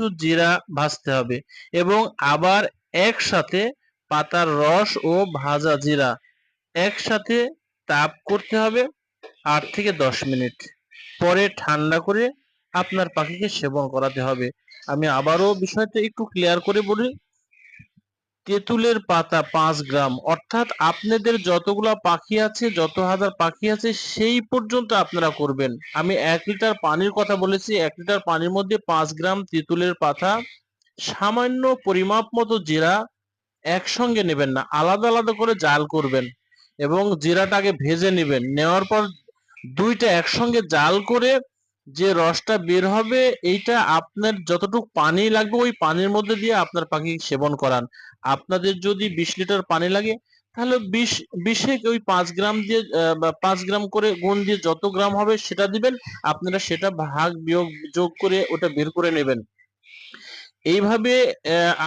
একটু জিরা ভাজতে হবে এবং আবার একসাথে পাতার রস ও ভাজা জিরা একসাথে তাপ করতে হবে আট থেকে দশ মিনিট। পরে ঠান্ডা করে আপনার পাখিকে সেবন করাতে হবে। আমি আবারও বিষয়টা একটু ক্লিয়ার করে বলি। তেঁতুলের পাতা পাঁচ গ্রাম। অর্থাৎ আপনাদের যতগুলা পাখি আছে, যত হাজার পাখি আছে, সেই পর্যন্ত আপনারা করবেন। আমি এক লিটার পানির কথা বলেছি, এক লিটার পানির মধ্যে পাঁচ গ্রাম তেঁতুলের পাতা, সামান্য পরিমাপ মতো জিরা একসঙ্গে নেবেন না, আলাদা আলাদা করে জাল করবেন এবং জিরাটাকে ভেজে নেবেন। নেওয়ার পর দুইটা একসঙ্গে জাল করে যে রসটা বের হবে, এইটা আপনার যতটুকু পানি লাগবে, ওই পানির মধ্যে দিয়ে আপনার পাখি সেবন করান। আপনাদের যদি বিশ লিটার পানি লাগে, তাহলে বিশ বিশে ওই পাঁচ গ্রাম দিয়ে পাঁচ গ্রাম করে গুণ দিয়ে যত গ্রাম হবে সেটা দিবেন, আপনারা সেটা ভাগ বিয়োগ যোগ করে ওটা বের করে নেবেন। এইভাবে